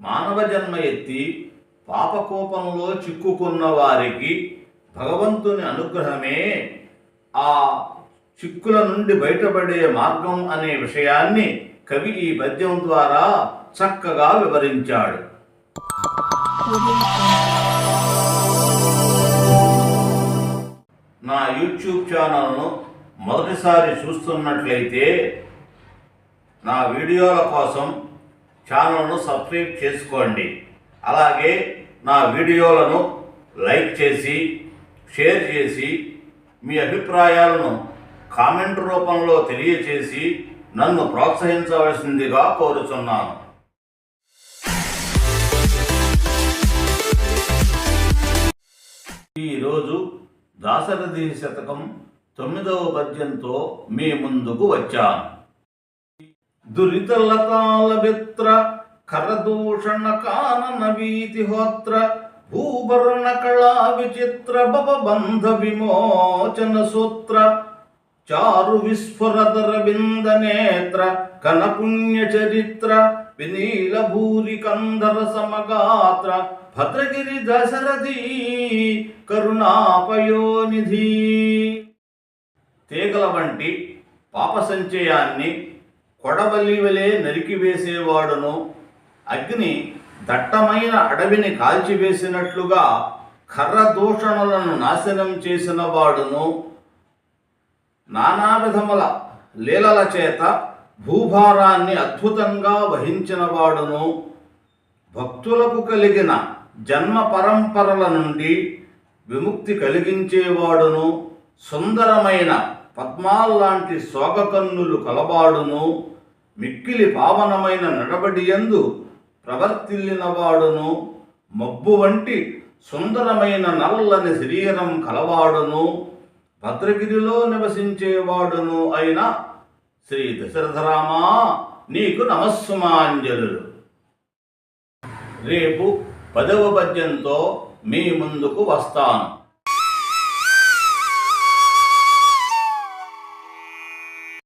మానవ జన్మ ఎత్తి పాపకోపంలో చిక్కుకున్న వారికి భగవంతుని అనుగ్రహమే ఆ చిక్కుల నుండి బయటపడే మార్గం అనే విషయాన్ని కవి ఈ పద్యం ద్వారా చక్కగా వివరించాడు. నా యూట్యూబ్ ఛానల్ను మొదటిసారి చూస్తున్నట్లయితే నా వీడియోల కోసం ఛానల్ను సబ్స్క్రైబ్ చేసుకోండి. అలాగే నా వీడియోలను లైక్ చేసి షేర్ చేసి మీ అభిప్రాయాలను కామెంట్ రూపంలో తెలియచేసి నన్ను ప్రోత్సహించవలసిందిగా కోరుచున్నాను. ఈరోజు దాశరథి శతకం తొమ్మిదవ పద్యంతో మీ ముందుకు వచ్చాను. దురితలతాలవిత్ర కరదూషణ కానన వీతి హోత్ర భూభరణ కళా విచిత్ర భవబంధ విమోచన సూత్ర చారు విస్ఫురదర బింద నేత్ర కనపుణ్య చరిత్ర వినీల భూరి కందర సమగాత్ర భద్రగిరి దశరథి కరుణాపయోనిధి తీగల వంటి పాప సంచయాన్ని కొడవలి వలె నరికివేసేవాడును అగ్ని దట్టమైన అడవిని కాల్చివేసినట్లుగా కర్ర దూషణలను నాశనం చేసిన వాడును నానా విధముల లీలల చేత భూభారాన్ని అద్భుతంగా వహించిన వాడును భక్తులకు కలిగిన జన్మ పరంపరల నుండి విముక్తి కలిగించేవాడును. సుందరమైన పద్మాల్లాంటి శోభకన్నులు కలవాడును మిక్కిలి పావనమైన నడబడియందు ప్రవర్తిల్లినవాడును మబ్బు వంటి సుందరమైన నల్లని శరీరం కలవాడును భద్రగిరిలో నివసించేవాడును అయిన శ్రీ దశరథరామా నీకు నమస్సుమాంజలు రేపు పదవ పద్యంతో మీ ముందుకు వస్తాను.